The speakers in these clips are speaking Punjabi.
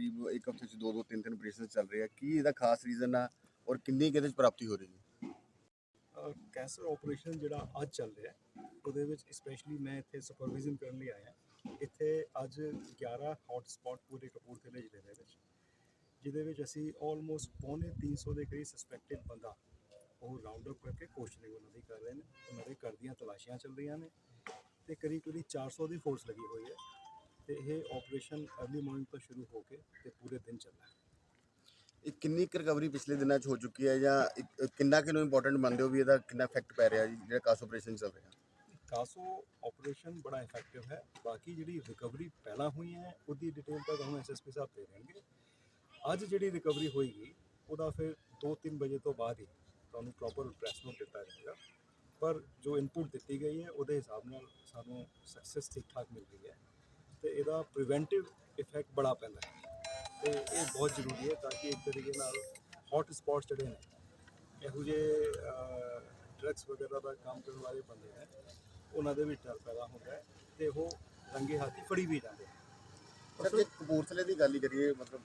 ਕਰੀਬ ਇੱਕ ਹਫ਼ਤੇ 'ਚ ਦੋ ਦੋ ਤਿੰਨ ਤਿੰਨ ਆਪਰੇਸ਼ਨ ਚੱਲ ਰਹੇ ਆ। ਕੀ ਇਹਦਾ ਖਾਸ ਰੀਜ਼ਨ ਆ ਔਰ ਕਿੰਨੀ ਕਿਹਦੇ 'ਚ ਪ੍ਰਾਪਤੀ ਹੋ ਰਹੀ ਹੈ? ਕੈਂਸਰ ਆਪਰੇਸ਼ਨ ਜਿਹੜਾ ਅੱਜ ਚੱਲ ਰਿਹਾ ਉਹਦੇ ਵਿੱਚ ਸਪੈਸ਼ਲੀ ਮੈਂ ਇੱਥੇ ਸੁਪਰਵਿਜ਼ਨ ਕਰਨ ਲਈ ਆਇਆ। ਇੱਥੇ ਅੱਜ 11 ਹੌਟ ਸਪੌਟ ਪੂਰੇ ਕਪੂਰਥਲੇ ਜ਼ਿਲ੍ਹੇ ਦੇ ਵਿੱਚ, ਜਿਹਦੇ ਵਿੱਚ ਅਸੀਂ ਆਲਮੋਸਟ ਪੌਣੇ 300 ਦੇ ਕਰੀਬ ਸਸਪੈਕਟਡ ਬੰਦਾ ਉਹ ਰਾਉਂਡ ਅਪ ਕਰਕੇ ਕੁਐਸਚਨਿੰਗ ਉਹਨਾਂ ਦੀ ਕਰ ਰਹੇ ਨੇ। ਉਹਨਾਂ ਦੇ ਘਰ ਦੀਆਂ ਤਲਾਸ਼ੀਆਂ ਚੱਲ ਰਹੀਆਂ ਨੇ ਤੇ ਕਰੀਬ ਕਰੀਬ 400 ਦੀ ਫੋਰਸ ਲੱਗੀ ਹੋਈ ਹੈ। ਤੇ ਇਹ ਆਪਰੇਸ਼ਨ ਅਰਲੀ ਮਾਰਨਿੰਗ ਤੋਂ ਸ਼ੁਰੂ ਹੋ ਕੇ ਤੇ ਪੂਰੇ ਦਿਨ ਚੱਲਣਾ ਹੈ। ਇਹ ਕਿੰਨੀ ਰਿਕਵਰੀ ਪਿਛਲੇ ਦਿਨਾਂ 'ਚ ਹੋ ਚੁੱਕੀ ਹੈ ਜਾਂ ਇੱਕ- ਕਿੰਨਾ ਕਿਨੂੰ ਇੰਪੋਰਟੈਂਟ ਮੰਨਦੇ ਹੋ ਵੀ ਇਹਦਾ ਕਿੰਨਾ ਇਫੈਕਟ ਪੈ ਰਿਹਾ ਜੀ ਜਿਹੜਾ ਕਾਸ ਆਪਰੇਸ਼ਨ ਚੱਲ ਰਿਹਾ? ਕਾਸੋ ਆਪਰੇਸ਼ਨ ਬੜਾ ਇਫੈਕਟਿਵ ਹੈ ਬਾਕੀ ਜਿਹੜੀ ਰਿਕਵਰੀ ਪਹਿਲਾਂ ਹੋਈ ਹੈ ਉਹਦੀ ਡਿਟੇਲ ਤਾਂ ਤੁਹਾਨੂੰ ਐਸਐਸਪੀ ਸਾਹਿਬ ਦੇ ਦੇਣਗੇ। ਅੱਜ ਜਿਹੜੀ ਰਿਕਵਰੀ ਹੋਏਗੀ ਉਹਦਾ ਫਿਰ 2-3 ਵਜੇ ਤੋਂ ਬਾਅਦ ਹੀ ਤੁਹਾਨੂੰ ਪ੍ਰੋਪਰ ਪ੍ਰੈਸ ਨੋਟ ਦਿੱਤਾ ਜਾਏਗਾ। ਪਰ ਜੋ ਇਨਪੁਟ ਦਿੱਤੀ ਗਈ ਹੈ ਉਹਦੇ ਹਿਸਾਬ ਨਾਲ ਸਾਨੂੰ ਸਕਸੈਸ ਠੀਕ ਠਾਕ ਮਿਲ ਰਹੀ ਹੈ। ਇਹਦਾ ਪ੍ਰੀਵੈਂਟਿਵ ਇਫੈਕਟ ਬੜਾ ਪੈਂਦਾ ਹੈ। ਤੇ ਇਹ ਬਹੁਤ ਜ਼ਰੂਰੀ ਹੈ ਤਾਂ ਕਿ ਇੱਕ ਤਰੀਕੇ ਨਾਲ ਹੌਟ ਸਪੌਟਸ ਜਿਹੜੇ ਨੇ, ਇਹੋ ਜਿਹੇ ਡਰੱਗਸ ਵਗੈਰਾ ਦਾ ਕੰਮ ਕਰਨ ਵਾਲੇ ਬੰਦੇ ਨੇ, ਉਹਨਾਂ ਦੇ ਵਿੱਚ ਡਰ ਪੈਦਾ ਹੁੰਦਾ ਹੈ ਤੇ ਉਹ ਰੰਗੇ ਹੱਥੀ ਫੜੀ ਵੀ ਜਾਂਦੇ ਨੇ। ਸਰ, ਜੇ ਕਪੂਰਥਲੇ ਦੀ ਗੱਲ ਹੀ ਕਰੀਏ, ਮਤਲਬ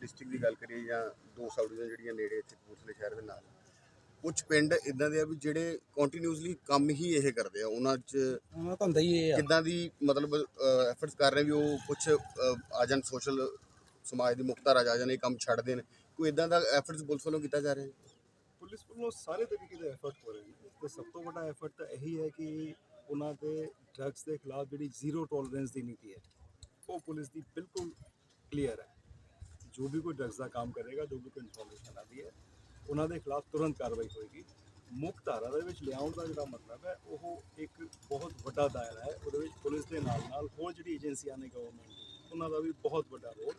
ਡਿਸਟ੍ਰਿਕਟ ਦੀ ਗੱਲ ਕਰੀਏ ਜਾਂ ਦੋ ਸਾਊਡੀਆਂ ਜਿਹੜੀਆਂ ਨੇੜੇ ਇੱਥੇ ਕਪੂਰਥਲੇ ਸ਼ਹਿਰ ਦੇ ਨਾਲ ਕੁਝ ਪਿੰਡ ਇਦਾਂ ਦੇ ਆ ਵੀ ਜਿਹੜੇ ਕੰਟੀਨਿਊਸਲੀ ਕੰਮ ਹੀ ਇਹ ਕਰਦੇ ਆ ਉਹਨਾਂ 'ਚ ਉਹਨਾਂ ਦਾ ਧੰਦਾ ਹੀ ਇਹ ਆ। ਕਿੱਦਾਂ ਦੀ ਮਤਲਬ ਐਫਰਟਸ ਕਰ ਰਹੇ ਵੀ ਉਹ ਕੁਝ ਆ ਜਾਣ ਸੋਸ਼ਲ ਸਮਾਜ ਦੀ ਮੁਕਤਾਰ ਆ ਜਾਣ ਇਹ ਕੰਮ ਛੱਡ ਦੇਣ। ਕੋਈ ਇਦਾਂ ਦਾ ਐਫਰਟਸ ਪੁਲਿਸ ਵੱਲੋਂ ਕੀਤਾ ਜਾ ਰਿਹਾ ਹੈ ਪੁਲਿਸ ਵੱਲੋਂ ਸਾਰੇ ਤਰੀਕੇ ਦੇ ਐਫਰਟ ਹੋ ਰਹੇ ਨੇ। ਤੇ ਸਭ ਤੋਂ ਵੱਡਾ ਐਫਰਟ ਤਾਂ ਇਹੀ ਹੈ ਕਿ ਉਹਨਾਂ ਦੇ ਡਰੱਗਸ ਦੇ ਖਿਲਾਫ ਜਿਹੜੀ ਜ਼ੀਰੋ ਟੋਲਰੈਂਸ ਦੀ ਨੀਤੀ ਹੈ ਉਹ ਪੁਲਿਸ ਦੀ ਬਿਲਕੁਲ ਕਲੀਅਰ ਹੈ। ਜੋ ਵੀ ਕੋਈ ਡਰੱਗਸ ਦਾ ਕੰਮ ਕਰੇਗਾ ਜੋ ਵੀ ਕੋਈ ਇਨਫੋਰਮੇਸ਼ਨ ਆਦੀ ਹੈ ਉਹਨਾਂ ਦੇ ਖਿਲਾਫ ਤੁਰੰਤ ਕਾਰਵਾਈ ਹੋਏਗੀ। ਮੁੱਖ ਧਾਰਾ ਦੇ ਵਿੱਚ ਲਿਆਉਣ ਦਾ ਜਿਹੜਾ ਮਤਲਬ ਹੈ, ਉਹ ਇੱਕ ਬਹੁਤ ਵੱਡਾ ਦਾਇਰਾ ਹੈ। ਉਹਦੇ ਵਿੱਚ ਪੁਲਿਸ ਦੇ ਨਾਲ ਨਾਲ ਹੋਰ ਜਿਹੜੀ ਏਜੰਸੀਆਂ ਨੇ ਗਵਰਨਮੈਂਟ ਉਹਨਾਂ ਦਾ ਵੀ ਬਹੁਤ ਵੱਡਾ ਰੋਲ।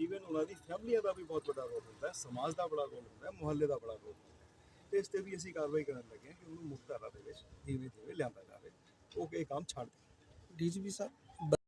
ਈਵਨ ਉਹਨਾਂ ਦੀ ਫੈਮਲੀਆਂ ਦਾ ਵੀ ਬਹੁਤ ਵੱਡਾ ਰੋਲ ਹੁੰਦਾ ਹੈ, ਸਮਾਜ ਦਾ ਬੜਾ ਰੋਲ ਹੁੰਦਾ ਹੈ, ਮੁਹੱਲੇ ਦਾ ਬੜਾ ਰੋਲ ਹੁੰਦਾ ਹੈ। ਤੇ ਇਸ ਤੇ ਵੀ ਅਸੀਂ ਕਾਰਵਾਈ ਕਰਨ ਲੱਗੇ ਹਾਂ ਕਿ ਉਹਨੂੰ ਮੁੱਖ ਧਾਰਾ ਦੇ ਵਿੱਚ ਧੀਮੇ ਧੀਮੇ ਲਿਆਂਦਾ ਜਾਵੇ। ਉਹ ਇਹ ਕੰਮ ਛੱਡ ਦੇਣ। ਡੀਜੀਪੀ ਸਾਹਿਬ?